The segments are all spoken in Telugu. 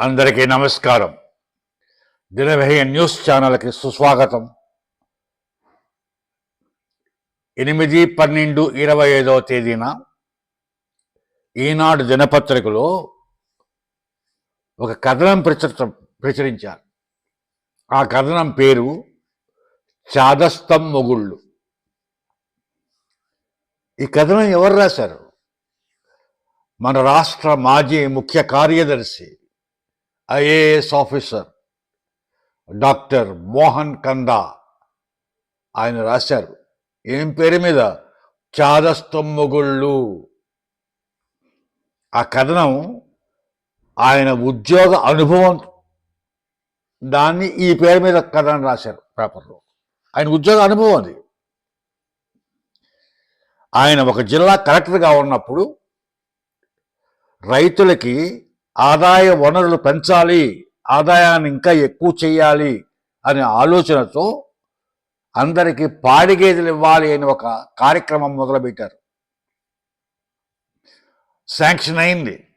అందరికీ నమస్కారం. దినవహి న్యూస్ ఛానల్కి సుస్వాగతం. ఎనిమిది పన్నెండు ఇరవై ఐదవ తేదీన ఈనాడు దినపత్రికలో ఒక కథనం ప్రచుర ప్రచురించారు. ఆ కథనం పేరు చాదస్తం మొగుళ్ళు. ఈ కథనం ఎవరు రాశారు? మన రాష్ట్ర మాజీ ముఖ్య కార్యదర్శి IAS officer doctor Mohan Kanda ఆయన రాశారు. ఏం పేరు మీద? చాదస్తంభగుళ్ళు ఆ కథనం ఆయన ఉద్యోగ అనుభవం. దాన్ని ఈ పేరు మీద కథనం రాశారు పేపర్లో. ఆయన ఉద్యోగ అనుభవం అది. ఆయన ఒక జిల్లా కలెక్టర్గా ఉన్నప్పుడు రైతులకి ఆదాయ వనరులు పెంచాలి ఆదాయాన్ని ఇంకా ఎక్కువ చేయాలి అనే ఆలోచనతో అందరికీ పాడి గేదెలు ఇవ్వాలి అని ఒక కార్యక్రమం మొదలుపెట్టారు. శాంక్షన్ అయింది.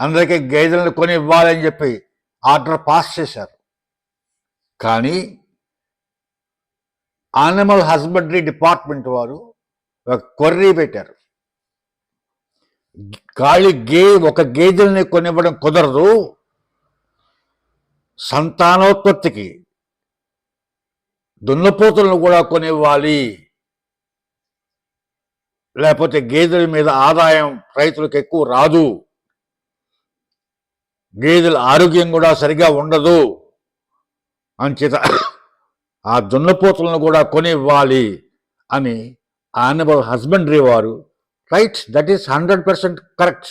అందరికీ గేదెలను కొని ఇవ్వాలి అని చెప్పి ఆర్డర్ పాస్ చేశారు. కానీ ఆనిమల్ హస్బెండరీ డిపార్ట్మెంట్ వారు ఒక కొర్రీ పెట్టారు. గాలి గే ఒక గేదెల్ని కొనివ్వడం కుదరదు. సంతానోత్పత్తికి దున్నపోతులను కూడా కొనివ్వాలి. లేకపోతే గేదెల మీద ఆదాయం రైతులకు ఎక్కువ రాదు. గేదెల ఆరోగ్యం కూడా సరిగా ఉండదు. అంచేత ఆ దున్నపోతులను కూడా కొనివ్వాలి అని ఆనబల్ హస్బెండరీ వారు right that is hundred percent correct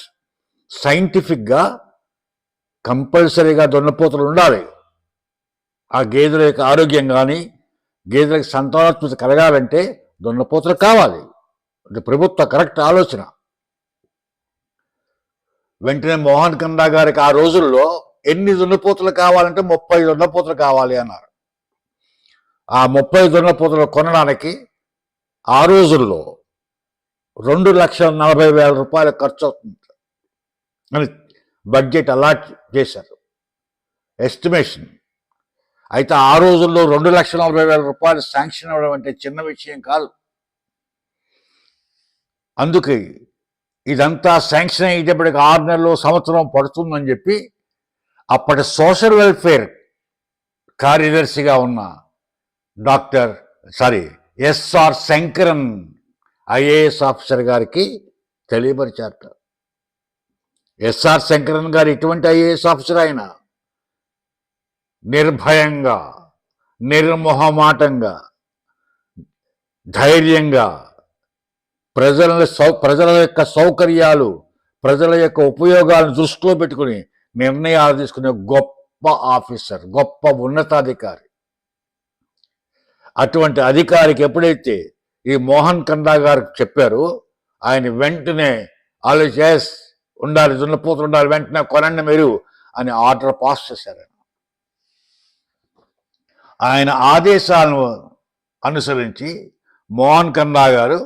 సైంటిఫిక్గా కంపల్సరీగా దొన్నపోతలు ఉండాలి. ఆ గేదెల యొక్క ఆరోగ్యం కానీ గేదెలకు సంతానోత్పత్తి కలగాలంటే దున్నపోతులు కావాలి. అంటే ప్రభుత్వ కరెక్ట్ ఆలోచన. వెంటనే మోహన్ కందా గారికి ఆ రోజుల్లో ఎన్ని దున్నపోతులు కావాలంటే ముప్పై దున్నపోతులు కావాలి అన్నారు. ఆ ముప్పై దున్నపోతులు కొనడానికి ఆ రోజుల్లో రెండు లక్షల నలభై వేల రూపాయల ఖర్చు అవుతుంది. అని బడ్జెట్ అలాట్ చేశారు. ఎస్టిమేషన్ అయితే ఆ రోజుల్లో రెండు లక్షల నలభై వేల రూపాయలు శాంక్షన్ అవ్వడం అంటే చిన్న విషయం కాదు. అందుకే ఇదంతా శాంక్షన్ అయ్యేటప్పటికి ఆరు నెలలు సంవత్సరం పడుతుందని చెప్పి అప్పటి సోషల్ వెల్ఫేర్ కార్యదర్శిగా ఉన్న doctor sorry SR Shankaran IAS officer గారికి తెలియపరిచారట. ఎస్ఆర్ శంకరన్ గారు ఇటువంటి ఐఏఎస్ ఆఫీసర్ ఆయన. నిర్భయంగా నిర్మోహమాటంగా ధైర్యంగా ప్రజల సౌ ప్రజల యొక్క సౌకర్యాలు ప్రజల యొక్క ఉపయోగాలను దృష్టిలో పెట్టుకుని నిర్ణయాలు తీసుకునే గొప్ప ఆఫీసర్ గొప్ప ఉన్నతాధికారి. అటువంటి అధికారికి ఎప్పుడైతే ఈ మోహన్ కందా గారు చెప్పారు ఆయన వెంటనే ఆలోచేస్ ఉండాలి దున్నపోతులు ఉండాలి వెంటనే కొనండి మీరు అని ఆర్డర్ పాస్ చేశారు ఆయన. ఆయన ఆదేశాలను అనుసరించి మోహన్ కందా గారు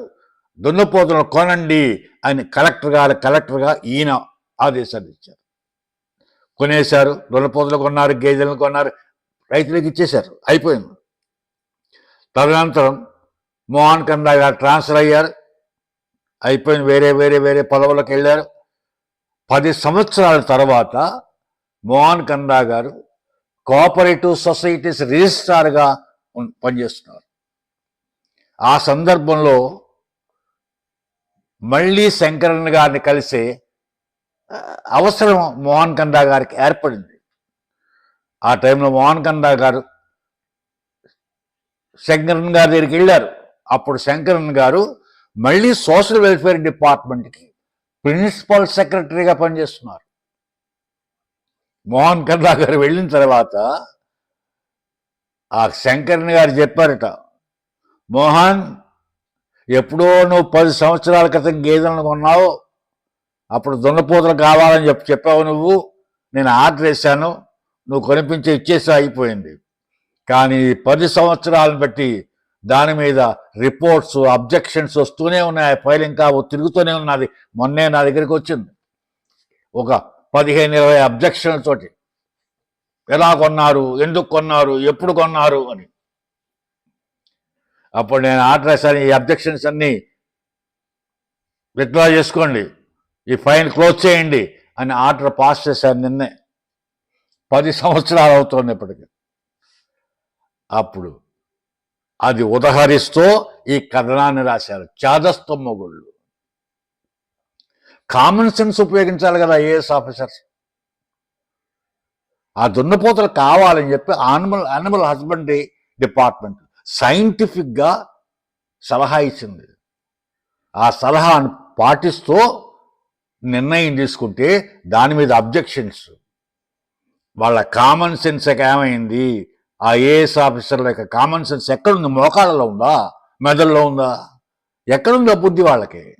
దున్నపోతులను కొనండి అని కలెక్టర్ గారు కలెక్టర్గా ఈయన ఆదేశాలు ఇచ్చారు కొనేశారు దున్నపోతులు కొన్నారు గేదెలను కొన్నారు రైతులకు ఇచ్చేశారు అయిపోయింది తదనంతరం మోహన్ కందా గారు ట్రాన్స్ఫర్ అయ్యారు. అయిపోయిన వేరే వేరే వేరే పదవులకు వెళ్ళారు. పది సంవత్సరాల తర్వాత మోహన్ కందా గారు కోఆపరేటివ్ సొసైటీస్ రిజిస్ట్రార్గా పనిచేస్తున్నారు. ఆ సందర్భంలో మళ్ళీ శంకరన్ గారిని కలిసే అవసరం మోహన్ కందా గారికి ఏర్పడింది. ఆ టైంలో మోహన్ కందా గారు శంకరన్ గారి దగ్గరికి వెళ్ళారు. అప్పుడు శంకరన్ గారు మళ్ళీ సోషల్ వెల్ఫేర్ డిపార్ట్మెంట్కి ప్రిన్సిపల్ సెక్రటరీగా పనిచేస్తున్నారు. మోహన్ కన్నా గారు వెళ్ళిన తర్వాత ఆ శంకరన్ గారు చెప్పారట మోహన్ ఎప్పుడో నువ్వు పది సంవత్సరాల క్రితం గేదెలను కొన్నావు అప్పుడు దున్నపోతలు కావాలని చెప్పి చెప్పావు నువ్వు నేను ఆర్డర్ వేశాను నువ్వు కొనిపించి ఇచ్చేసా అయిపోయింది. కానీ పది సంవత్సరాలను బట్టి దాని మీద రిపోర్ట్స్ అబ్జెక్షన్స్ వస్తూనే ఉన్నాయి. ఆ ఫైల్ ఇంకా తిరుగుతూనే ఉన్నది. మొన్నే నా దగ్గరికి వచ్చింది. ఒక పదిహేను ఇరవై అబ్జెక్షన్స్ తోటి. ఎలా కొన్నారు? ఎందుకు కొన్నారు? ఎప్పుడు కొన్నారు? అని. అప్పుడు నేను ఆర్డర్ అని ఈ అబ్జెక్షన్స్ అన్నీ విత్డ్రా చేసుకోండి. ఈ ఫైన్ క్లోజ్ చేయండి అని ఆర్డర్ పాస్ చేశాను నిన్నే. పది సంవత్సరాలు అవుతుంది ఇప్పటికి. అప్పుడు అది ఉదహరిస్తూ ఈ కథనాన్ని రాశారు. చాదస్తం మొగుళ్ళు కామన్ సెన్స్ ఉపయోగించాలి కదా ఐఏఎస్ ఆఫీసర్స్ ఆ దున్నపోతలు కావాలని చెప్పి ఆనిమల్ యానిమల్ హస్బెండరీ డిపార్ట్మెంట్ సైంటిఫిక్గా సలహా ఇచ్చింది. ఆ సలహాను పాటిస్తూ నిర్ణయం తీసుకుంటే దాని మీద అబ్జెక్షన్స్ వాళ్ళ కామన్ సెన్స్ ఏమైంది? ఆ ఏఎస్ ఆఫీసర్ల యొక్క కామన్ సెన్స్ ఎక్కడుంది? మోకాళ్ళలో ఉందా? మెదడులో ఉందా? ఎక్కడుందా బుద్ధి వాళ్ళకి?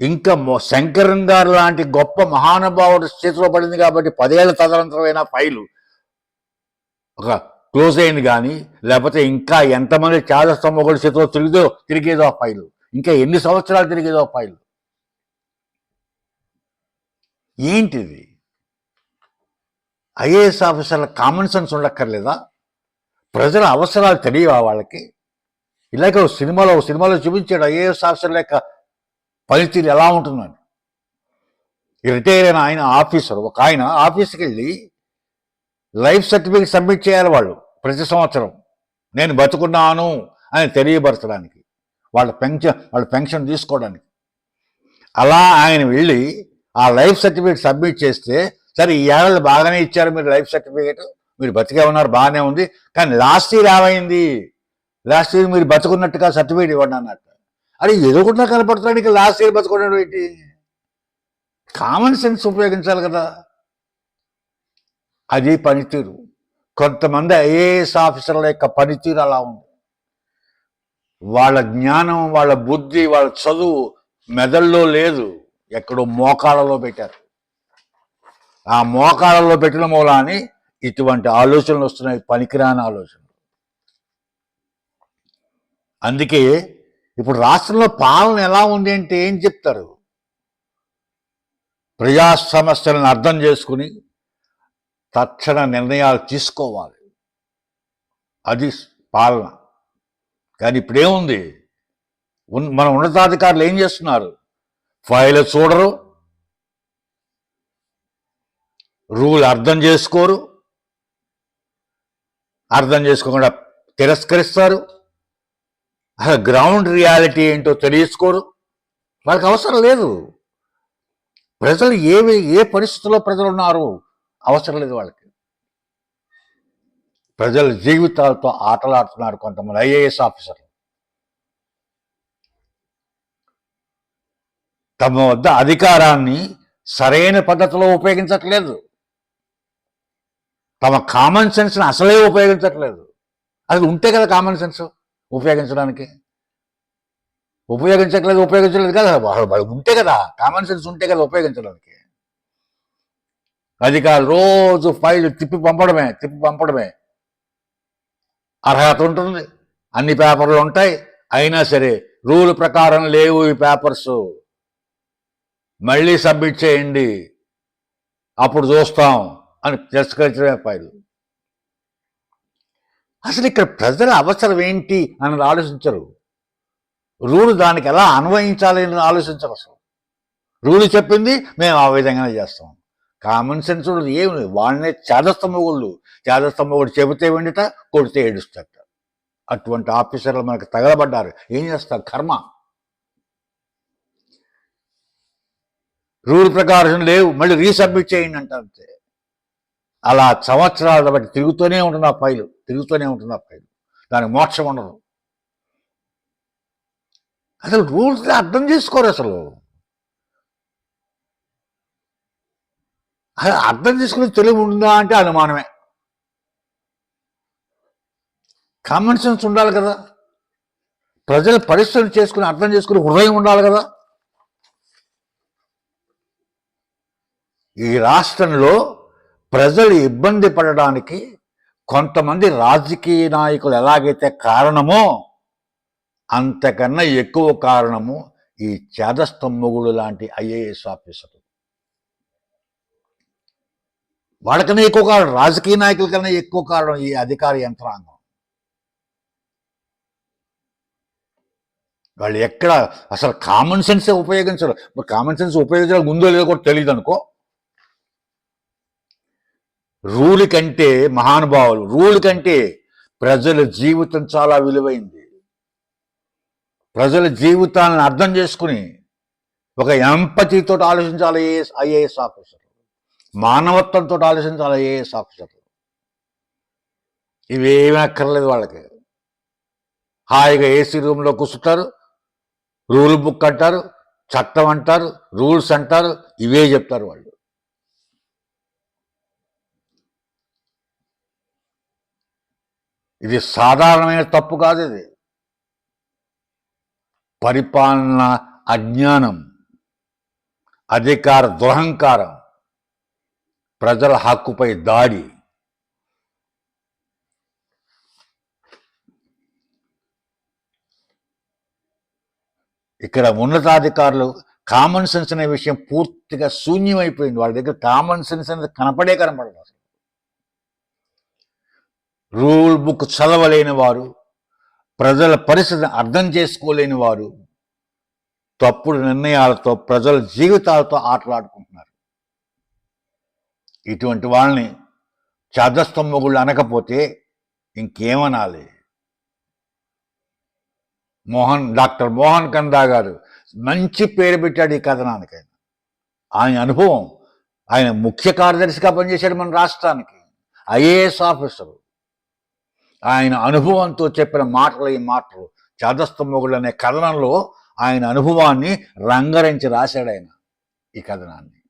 ఇంకా మొ- శంకరన్ గారు లాంటి గొప్ప మహానుభావుడు చేతిలో పడింది కాబట్టి పదేళ్ళ తదనంతరమైన ఫైలు ఒక క్లోజ్ అయింది కానీ లేకపోతే ఇంకా ఎంతమంది చాదస్తంభ కూడా చేతిలో తిరిగిదో తిరిగేదో ఆ ఫైలు. ఇంకా ఎన్ని సంవత్సరాలు తిరిగేదో ఆ ఫైలు. ఏంటిది? ఐఏఎస్ ఆఫీసర్ల కామన్ సెన్స్ ఉండక్కర్లేదా? ప్రజల అవసరాలు తెలియవా వాళ్ళకి? ఇలాగే ఒక సినిమాలో ఒక సినిమాలో చూపించాడు ఐఏఎస్ ఆఫీసర్ల యొక్క పనితీరు ఎలా ఉంటుందని రిటైర్ అయిన ఆయన ఆఫీసర్ ఒక ఆయన ఆఫీస్కి వెళ్ళి లైఫ్ సర్టిఫికేట్ సబ్మిట్ చేయాలి వాళ్ళు ప్రతి సంవత్సరం. నేను బతుకున్నాను అని తెలియపరచడానికి వాళ్ళ పెన్షన్ వాళ్ళ పెన్షన్ తీసుకోవడానికి. అలా ఆయన వెళ్ళి ఆ లైఫ్ సర్టిఫికేట్ సబ్మిట్ చేస్తే సరే ఈ ఏడాది బాగానే ఇచ్చారు మీరు లైఫ్ సర్టిఫికేట్. మీరు బతికే ఉన్నారు బాగానే ఉంది. కానీ లాస్ట్ ఇయర్ ఏమైంది? లాస్ట్ ఇయర్ మీరు బతుకున్నట్టుగా సర్టిఫికేట్ ఇవ్వండి అన్నట్టు. అది ఎదుగుండా కనపడతానికి లాస్ట్ ఇయర్ బతుకున్నాడు ఏంటి? కామన్ సెన్స్ ఉపయోగించాలి కదా. అది పనితీరు. కొంతమంది ఐఏఎస్ ఆఫీసర్ల యొక్క పనితీరు అలా ఉంది. వాళ్ళ జ్ఞానం వాళ్ళ బుద్ధి వాళ్ళ చదువు మెదడులో లేదు. ఎక్కడో మోకాళ్ళలో పెట్టారు. ఆ మోకాళ్ళలో పెట్టిన మూలాన్ని ఇటువంటి ఆలోచనలు వస్తున్నాయి పనికిరాని ఆలోచనలు. అందుకే ఇప్పుడు రాష్ట్రంలో పాలన ఎలా ఉంది అంటే ఏం చెప్తారు? ప్రజా సమస్యలను అర్థం చేసుకుని తక్షణ నిర్ణయాలు తీసుకోవాలి. అది పాలన. కానీ ఇప్పుడేముంది? మన ఉన్నతాధికారులు ఏం చేస్తున్నారు? ఫైల్ చూడరు రూల్ అర్థం చేసుకోరు. అర్థం చేసుకోకుండా తిరస్కరిస్తారు. అసలు గ్రౌండ్ రియాలిటీ ఏంటో తెలుసుకోరు వాళ్ళకి అవసరం లేదు. ప్రజలు ఏవి ఏ పరిస్థితుల్లో ప్రజలు ఉన్నారు అవసరం లేదు వాళ్ళకి. ప్రజల జీవితాలతో ఆటలాడుతున్నారు కొంతమంది ఐఏఎస్ ఆఫీసర్లు. తమ వద్ద అధికారాన్ని సరైన పద్ధతిలో ఉపయోగించట్లేదు. తమ కామన్ సెన్స్ని అసలే ఉపయోగించట్లేదు. అది ఉంటే కదా కామన్ సెన్స్ ఉపయోగించడానికి. ఉపయోగించట్లేదు ఉపయోగించలేదు కదా ఉంటే కదా కామన్ సెన్స్ ఉంటే కదా ఉపయోగించడానికి. అది కాదు రోజు ఫైల్ తిప్పి పంపడమే తిప్పి పంపడమే. అర్హత ఉంటుంది అన్ని పేపర్లు ఉంటాయి అయినా సరే రూల్ ప్రకారం లేవు ఈ పేపర్స్ మళ్ళీ సబ్మిట్ చేయండి. అప్పుడు చూస్తాం. అని తిరస్కరించడమే ఫైల్ అసలు ఇక్కడ ప్రజల అవసరం ఏంటి అని ఆలోచించరు. రూల్ దానికి ఎలా అన్వయించాలి అని ఆలోచించరు అసలు. రూల్ చెప్పింది మేము ఆ విధంగానే చేస్తాం. కామన్ సెన్స్ ఉండదు ఏమి లేదు వాళ్ళనే చేదస్తమ్మగుళ్ళు చేదస్తమ్మగుడు చెబితే వెండిట కొడితే ఏడుస్తట. అటువంటి ఆఫీసర్లు మనకు తగలబడ్డారు. ఏం చేస్తారు? కర్మ. రూల్ ప్రకారం లేవు మళ్ళీ రీసబ్మిట్ చేయండి అంటారు అంతే. అలా సంవత్సరాల బట్టి తిరుగుతూనే ఉంటుంది ఆ ఫైలు తిరుగుతూనే ఉంటుంది ఆ ఫైలు దానికి మోక్షం ఉండదు. అసలు రూల్స్ని అర్థం చేసుకోరు అసలు. అసలు అర్థం చేసుకునే తెలివి ఉందా అంటే అనుమానమే. కామన్ సెన్స్ ఉండాలి కదా. ప్రజలు పరిశ్రమ చేసుకుని అర్థం చేసుకుని హృదయం ఉండాలి కదా. ఈ రాష్ట్రంలో ప్రజలు ఇబ్బంది పడడానికి కొంతమంది రాజకీయ నాయకులు ఎలాగైతే కారణమో అంతకన్నా ఎక్కువ కారణము ఈ చేదస్తంభగుడు లాంటి ఐఏఎస్ ఆఫీసర్ వాళ్ళకన్నా ఎక్కువ కారణం రాజకీయ నాయకుల కన్నా ఎక్కువ కారణం ఈ అధికార యంత్రాంగం. వాళ్ళు ఎక్కడ అసలు కామన్ సెన్సే ఉపయోగించరు. కామన్ సెన్స్ ఉపయోగించడం ఉందో లేదో కూడా తెలియదు అనుకో రూల్ కంటే మహానుభావులు రూల్ కంటే ప్రజల జీవితం చాలా విలువైంది. ప్రజల జీవితాలను అర్థం చేసుకుని ఒక ఎంపతితో ఆలోచించాలి ఐఏఎస్ ఐఏఎస్ ఆఫీసర్. మానవత్వంతో ఆలోచించాలి ఐఏఎస్ ఆఫీసర్. ఇవేమీ అక్కర్లేదు వాళ్ళకి. హాయిగా ఏసీ రూమ్లో కూర్చుంటారు రూల్ బుక్ అంటారు చట్టం అంటారు రూల్స్ అంటారు ఇవే చెప్తారు వాళ్ళు. ఇది సాధారణమైన తప్పు కాదు ఇది. పరిపాలన అజ్ఞానం అధికార దురహంకారం ప్రజల హక్కుపై దాడి. ఇక్కడ ఉన్నతాధికారులు కామన్ సెన్స్ అనే విషయం పూర్తిగా శూన్యమైపోయింది. వాళ్ళ దగ్గర కామన్ సెన్స్ అనేది కనపడే కనపడదు అసలు. రూల్ బుక్ చదవలేని వారు ప్రజల పరిస్థితిని అర్థం చేసుకోలేని వారు తప్పుడు నిర్ణయాలతో ప్రజల జీవితాలతో ఆటలాడుకుంటున్నారు. ఇటువంటి వాళ్ళని చదస్తంభగుళ్ళు అనకపోతే ఇంకేమనాలి? మోహన్ డాక్టర్ మోహన్ కందా గారు మంచి పేరు పెట్టాడు ఈ కథనానికి ఆయన. ఆయన అనుభవం ఆయన ముఖ్య కార్యదర్శిగా పనిచేశాడు మన రాష్ట్రానికి. IAS officer. ఆయన అనుభవంతో చెప్పిన మాటలు ఈ మాటలు. చాదస్తమొగులు అనే కథనంలో ఆయన అనుభవాన్ని రంగరించి రాశాడు ఆయన ఈ కథనాన్ని.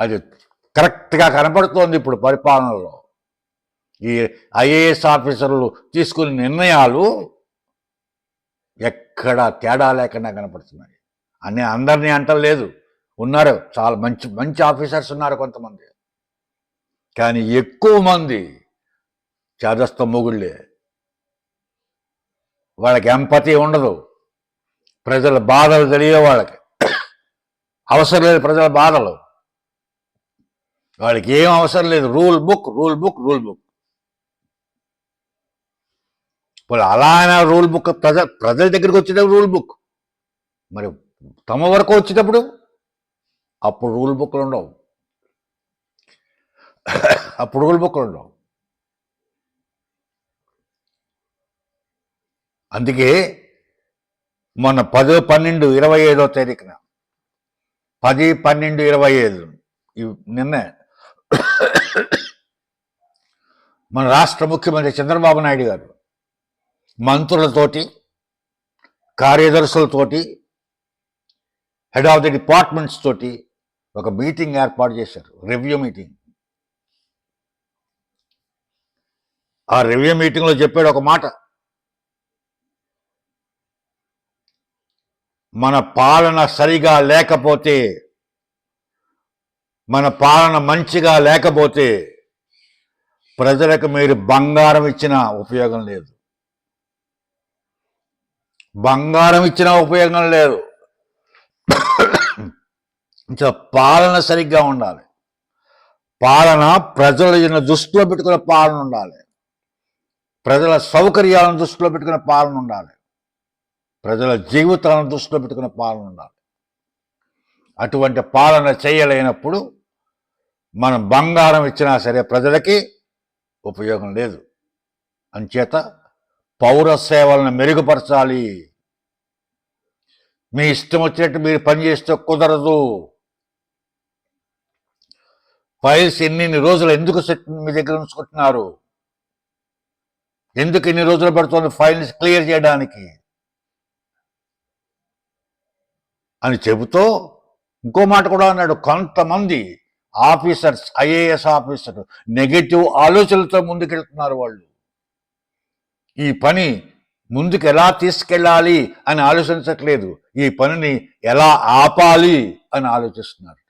అది కరెక్ట్గా కనపడుతోంది ఇప్పుడు పరిపాలనలో. ఈ ఐఏఎస్ ఆఫీసర్లు తీసుకునే నిర్ణయాలు ఎక్కడ తేడా లేకుండా కనపడుతున్నాయి. అన్ని అందరినీ అంటలేదు. ఉన్నారు. చాలా మంచి మంచి ఆఫీసర్స్ ఉన్నారు కొంతమంది. కానీ ఎక్కువ మంది చేదస్త మొగుళ్ళే వాళ్ళకి ఎంపతి ఉండదు. ప్రజల బాధలు తెలియ వాళ్ళకి. అవసరం లేదు ప్రజల బాధలు. వాళ్ళకి ఏం అవసరం లేదు. Rule book rule book rule book. ఇప్పుడు అలా అయినా రూల్ బుక్ ప్రజ ప్రజల దగ్గరికి వచ్చేటప్పుడు రూల్ బుక్. మరి తమ వరకు వచ్చేటప్పుడు? అప్పుడు రూల్ బుక్లు ఉండవు. అప్పుడు రూల్ బుక్లు ఉండవు. అందుకే మొన్న పదో పన్నెండు ఇరవై ఐదో తారీఖున పది పన్నెండు ఇరవై ఐదు నిన్న మన రాష్ట్ర ముఖ్యమంత్రి చంద్రబాబు నాయుడు గారు మంత్రులతోటి కార్యదర్శులతోటి హెడ్ ఆఫ్ ది డిపార్ట్మెంట్స్ తోటి ఒక మీటింగ్ ఏర్పాటు చేశారు రివ్యూ మీటింగ్. ఆ రివ్యూ మీటింగ్లో చెప్పాడు ఒక మాట మన పాలన సరిగా లేకపోతే మన పాలన మంచిగా లేకపోతే ప్రజలకు మీరు బంగారం ఇచ్చినా ఉపయోగం లేదు. బంగారం ఇచ్చినా ఉపయోగం లేదు. ఇంకా పాలన సరిగ్గా ఉండాలి. పాలన ప్రజల దృష్టిలో పెట్టుకునే పాలన ఉండాలి. ప్రజల సౌకర్యాలను దృష్టిలో పెట్టుకునే పాలన ఉండాలి. ప్రజల జీవితాలను దృష్టిలో పెట్టుకునే పాలన ఉండాలి. అటువంటి పాలన చేయలేనప్పుడు మనం బంగారం ఇచ్చినా సరే ప్రజలకి ఉపయోగం లేదు. అంచేత పౌర సేవలను మెరుగుపరచాలి. మీ ఇష్టం వచ్చినట్టు మీరు పనిచేస్తే కుదరదు. ఫైల్స్ ఎన్ని రోజులు ఎందుకు సెట్ మీ దగ్గర ఉంచుకుంటున్నారు? ఎందుకు ఇన్ని రోజులు పడుతుంది ఫైల్స్ క్లియర్ చేయడానికి? అని చెబుతూ ఇంకో మాట కూడా అన్నాడు. కొంతమంది ఆఫీసర్స్ ఐఏఎస్ ఆఫీసర్ నెగటివ్ ఆలోచనలతో ముందుకెళ్తున్నారు వాళ్ళు. ఈ పని ముందుకు ఎలా తీసుకెళ్ళాలి అని ఆలోచించట్లేదు. ఈ పనిని ఎలా ఆపాలి అని ఆలోచిస్తున్నారు.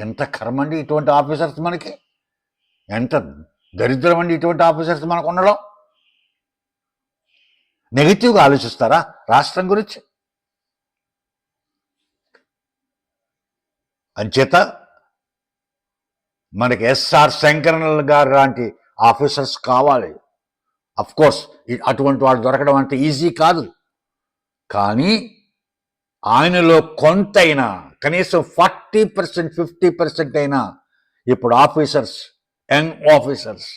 ఎంత కర్మండి ఇటువంటి ఆఫీసర్స్ మనకి? ఎంత దరిద్రం అండి ఇటువంటి ఆఫీసర్స్ మనకు ఉండడం? నెగిటివ్గా ఆలోచిస్తారా రాష్ట్రం గురించి? అంచేత మనకి ఎస్ఆర్ శంకరన్ గారు లాంటి ఆఫీసర్స్ కావాలి. అఫ్కోర్స్ అటువంటి వాడు దొరకడం అంటే ఈజీ కాదు. కానీ ఆయనలో కొంతైనా కనీసం ఫార్టీ పర్సెంట్ ఫిఫ్టీ పర్సెంట్ అయినా ఇప్పుడు ఆఫీసర్స్ యంగ్ ఆఫీసర్స్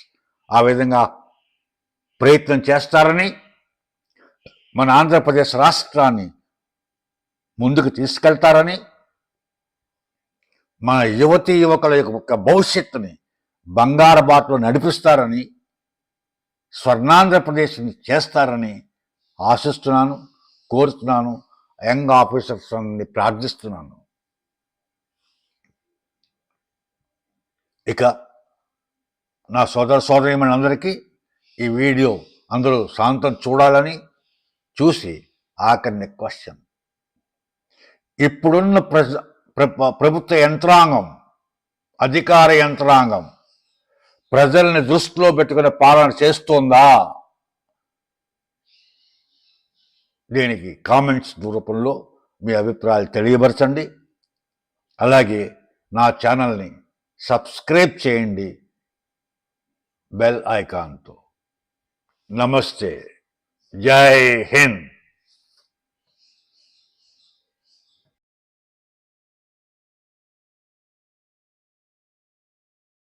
ఆ విధంగా ప్రయత్నం చేస్తారని మన ఆంధ్రప్రదేశ్ రాష్ట్రాన్ని ముందుకు తీసుకెళ్తారని మన యువతి యువకుల యొక్క భవిష్యత్తుని బంగారు బాటలో నడిపిస్తారని స్వర్ణాంధ్రప్రదేశ్ని చేస్తారని ఆశిస్తున్నాను కోరుతున్నాను యంగ్ ఆఫీసర్స్ అని ప్రార్థిస్తున్నాను. ఇక నా సోదర సోదరిమణులందరికీ ఈ వీడియో అందరూ శాంతం చూడాలని చూసి ఆఖరిని క్వశ్చన్. ఇప్పుడున్న ప్రజ ప్రభుత్వ యంత్రాంగం అధికార యంత్రాంగం ప్రజల్ని దృష్టిలో పెట్టుకుని పాలన చేస్తోందా? దీనికి కామెంట్స్ రూపంలో మీ అభిప్రాయాలు తెలియపరచండి. అలాగే నా ఛానల్ని సబ్స్క్రైబ్ చేయండి బెల్ ఐకాన్తో. నమస్తే. జై హింద్.